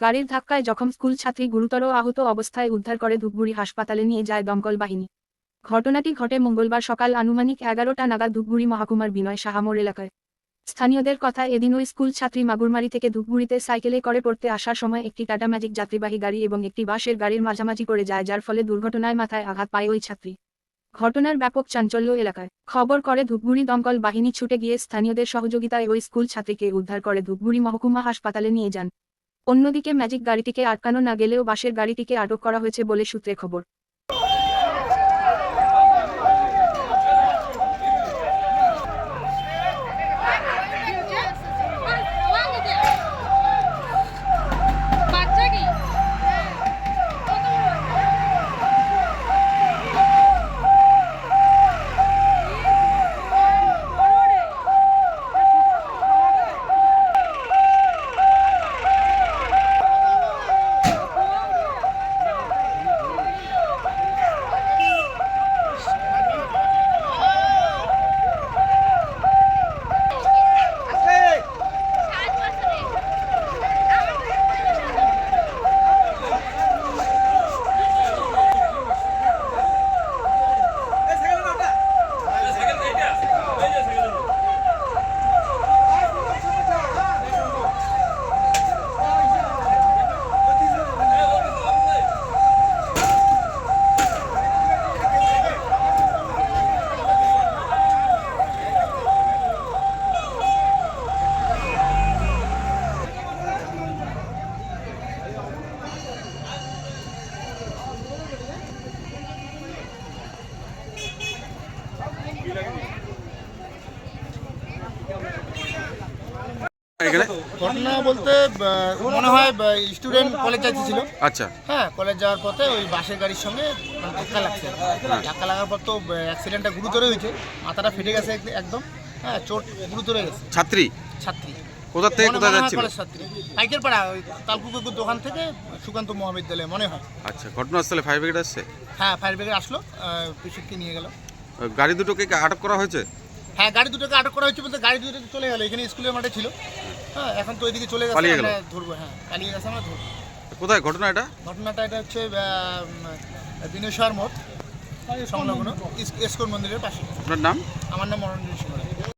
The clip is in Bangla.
গাড়ির ধাক্কায় জখম স্কুল ছাত্রী গুরুতর আহত অবস্থায় উদ্ধার করে ধূপগুড়ি হাসপাতালে নিয়ে যায় দমকল বাহিনী। ঘটনাটি ঘটে মঙ্গলবার সকাল আনুমানিক এগারোটা নাগাদ ধূপগুড়ি মহাকুমার বিনয় সাহামোর এলাকায়। স্থানীয়দের কথা এদিন ওই স্কুল ছাত্রী মাগুরমারি থেকে ধূপগুড়িতে সাইকেলে করে পড়তে আসার সময় একটি টাটা ম্যাজিক যাত্রীবাহী গাড়ি এবং একটি বাসের গাড়ির মাঝামাঝি করে যায়, যার ফলে দুর্ঘটনায় মাথায় আঘাত পায় ওই ছাত্রী। ঘটনার ব্যাপক চাঞ্চল্য এলাকায়। খবর করে ধূপগুড়ি দমকল বাহিনী ছুটে গিয়ে স্থানীয়দের সহযোগিতায় ওই স্কুল ছাত্রীকে উদ্ধার করে ধূপগুড়ি মহকুমা হাসপাতালে নিয়ে যান। অন্যদিকে ম্যাজিক গাড়িটিকে আটকানো না গেলেও বাসের গাড়িটিকে আটক করা হয়েছে বলে সূত্রে খবর। এখানে ঘটনা বলতে মনে হয় স্টুডেন্ট কলেজ আচ্ছা। হ্যাঁ কলেজ যাওয়ার পথে ওই বাসের গাড়ির সঙ্গে ধাক্কা লাগছে। ধাক্কা লাগার পর তো অ্যাক্সিডেন্টটা গুরুতর হয়েছে। মাথাটা ফেটে গেছে একদম। হ্যাঁ চোট গুরুতর হয়ে গেছে ছাত্রী? ছাত্রী। কোথা থেকে কোথায় যাচ্ছিল? পাইকের পাড়া ওই তালপুকুর দোকান থেকে সুকান্ত মহাবিদ্যালয় মনে হয়। আচ্ছা ঘটনাস্থলে ফায়ার ব্রিগেড আসছে? হ্যাঁ ফায়ার ব্রিগেড আসলো পেশেন্টকে নিয়ে গেল। গাড়ি দুটোকে আটক করা হয়েছে? হ্যাঁ গাড়ি দুটোকে আটক করা হয়েছে বলতে গাড়ি দুটো চলে গেল। এখানে স্কুলের মাঠে ছিল। হ্যাঁ এখন তো ওইদিকে চলে গেছে পালিয়ে গেল? আমরা ধরবো হ্যাঁ পালিয়ে গেছে আমরা ধরবো। কোথায় ঘটনা এটা? ঘটনাটা এটা হচ্ছে দিনেশ্বর মঠ সংলগ্ন ইস- ইস্কন মন্দিরের পাশে। আপনার নাম? আমার নাম মনোরঞ্জন সিংহ